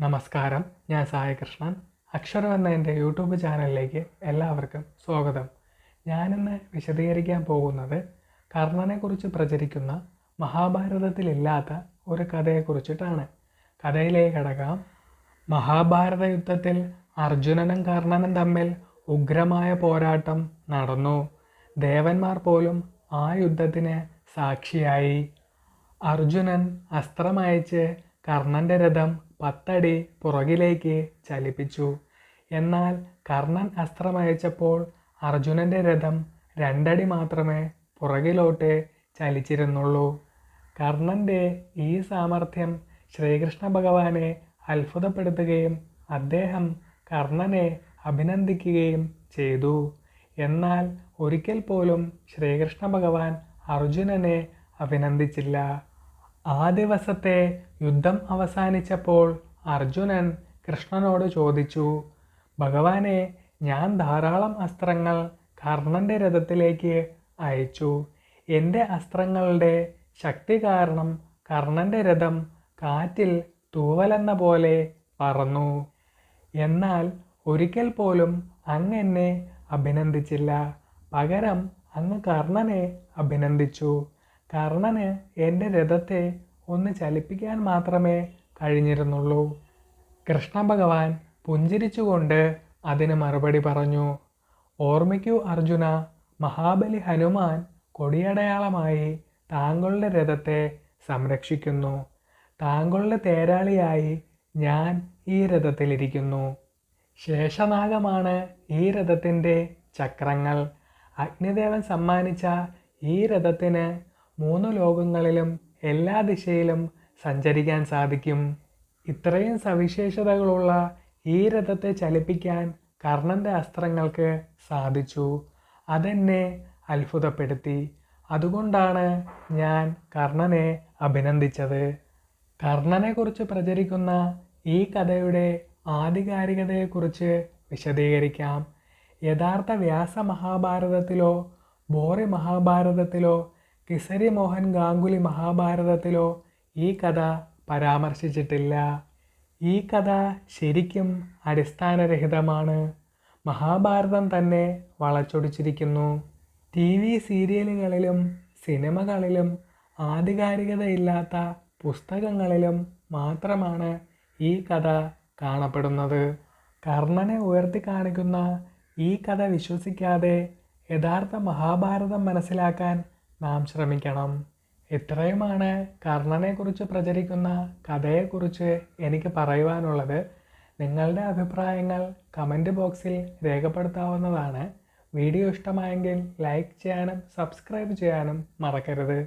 നമസ്കാരം. ഞാൻ സായകൃഷ്ണൻ. അക്ഷരം എന്ന എന്റെ യൂട്യൂബ് ചാനലിലേക്ക് എല്ലാവർക്കും സ്വാഗതം. ഞാനിന്ന് വിശദീകരിക്കാൻ പോകുന്നത് കർണനെക്കുറിച്ച് പ്രചരിക്കുന്ന മഹാഭാരതത്തിലില്ലാത്ത ഒരു കഥയെക്കുറിച്ചിട്ടാണ്. കഥയിലേക്ക് കടക്കാം. മഹാഭാരത യുദ്ധത്തിൽ അർജുനനും കർണനും തമ്മിൽ ഉഗ്രമായ പോരാട്ടം നടന്നു. ദേവന്മാർ പോലും ആ യുദ്ധത്തിന് സാക്ഷിയായി. അർജുനൻ അസ്ത്രമയച്ച് കർണന്റെ രഥം പത്തടി പുറകിലേക്ക് ചലിപ്പിച്ചു. എന്നാൽ കർണൻ അസ്ത്രമയച്ചപ്പോൾ അർജുനന്റെ രഥം രണ്ടടി മാത്രമേ പുറകിലോട്ട് ചലിച്ചിരുന്നുള്ളൂ. കർണന്റെ ഈ സാമർഥ്യം ശ്രീകൃഷ്ണ ഭഗവാനെ അത്ഭുതപ്പെടുത്തുകയും അദ്ദേഹം കർണനെ അഭിനന്ദിക്കുകയും ചെയ്തു. എന്നാൽ ഒരിക്കൽ പോലും ശ്രീകൃഷ്ണ ഭഗവാൻ അർജുനനെ അഭിനന്ദിച്ചില്ല. ആ ദിവസത്തെ യുദ്ധം അവസാനിച്ചപ്പോൾ അർജുനൻ കൃഷ്ണനോട് ചോദിച്ചു ഭഗവാനെ ഞാൻ ധാരാളം അസ്ത്രങ്ങൾ കർണന്റെ രഥത്തിലേക്ക് അയച്ചു. എന്റെ അസ്ത്രങ്ങളുടെ ശക്തി കാരണം കർണന്റെ രഥം കാറ്റിൽ തൂവലെന്ന പോലെ പറന്നു. എന്നാൽ ഒരിക്കൽ പോലും അങ്ങ് എന്നെ അഭിനന്ദിച്ചില്ല. പകരം അങ്ങ് കർണനെ അഭിനന്ദിച്ചു. കർണന് എന്റെ രഥത്തെ ഒന്ന് ചലിപ്പിക്കാൻ മാത്രമേ കഴിഞ്ഞിരുന്നുള്ളൂ. കൃഷ്ണ ഭഗവാൻ പുഞ്ചിരിച്ചുകൊണ്ട് അതിന് മറുപടി പറഞ്ഞു ഓർമ്മിക്കൂ അർജുന മഹാബലി ഹനുമാൻ കൊടിയടയാളമായി താങ്കളുടെ രഥത്തെ സംരക്ഷിക്കുന്നു. താങ്കളുടെ തേരാളിയായി ഞാൻ ഈ രഥത്തിലിരിക്കുന്നു. ശേഷനാഗമാണ് ഈ രഥത്തിന്റെ ചക്രങ്ങൾ. അഗ്നിദേവൻ സമ്മാനിച്ച ഈ രഥത്തിന് മൂന്ന് ലോകങ്ങളിലും എല്ലാ ദിശയിലും സഞ്ചരിക്കാൻ സാധിക്കും. ഇത്രയും സവിശേഷതകളുള്ള ഈ രഥത്തെ ചലിപ്പിക്കാൻ കർണന്റെ അസ്ത്രങ്ങൾക്ക് സാധിച്ചു. അതെന്നെ അത്ഭുതപ്പെടുത്തി. അതുകൊണ്ടാണ് ഞാൻ കർണനെ അഭിനന്ദിച്ചത്. കർണനെക്കുറിച്ച് പ്രചരിക്കുന്ന ഈ കഥയുടെ ആധികാരികതയെക്കുറിച്ച് വിശദീകരിക്കാം. യഥാർത്ഥ വ്യാസ മഹാഭാരതത്തിലോ ബോറി മഹാഭാരതത്തിലോ കിസരി മോഹൻ ഗാംഗുലി മഹാഭാരതത്തിലോ ഈ കഥ പരാമർശിച്ചിട്ടില്ല. ഈ കഥ ശരിക്കും അടിസ്ഥാനരഹിതമാണ്. മഹാഭാരതം തന്നെ വളച്ചൊടിച്ചിരിക്കുന്നു. ടി വി സീരിയലുകളിലും സിനിമകളിലും ആധികാരികതയില്ലാത്ത പുസ്തകങ്ങളിലും മാത്രമാണ് ഈ കഥ കാണപ്പെടുന്നത്. കർണനെ ഉയർത്തി കാണിക്കുന്ന ഈ കഥ വിശ്വസിക്കാതെ യഥാർത്ഥ മഹാഭാരതം മനസ്സിലാക്കാൻ നാം ശ്രമിക്കണം. ഇത്രയുമാണ് കർണനെക്കുറിച്ച് പ്രചരിക്കുന്ന കഥയെക്കുറിച്ച് എനിക്ക് പറയുവാനുള്ളത്. നിങ്ങളുടെ അഭിപ്രായങ്ങൾ കമന്റ് ബോക്സിൽ രേഖപ്പെടുത്താവുന്നതാണ്. വീഡിയോ ഇഷ്ടമായെങ്കിൽ ലൈക്ക് ചെയ്യാനും സബ്സ്ക്രൈബ് ചെയ്യാനും മറക്കരുത്.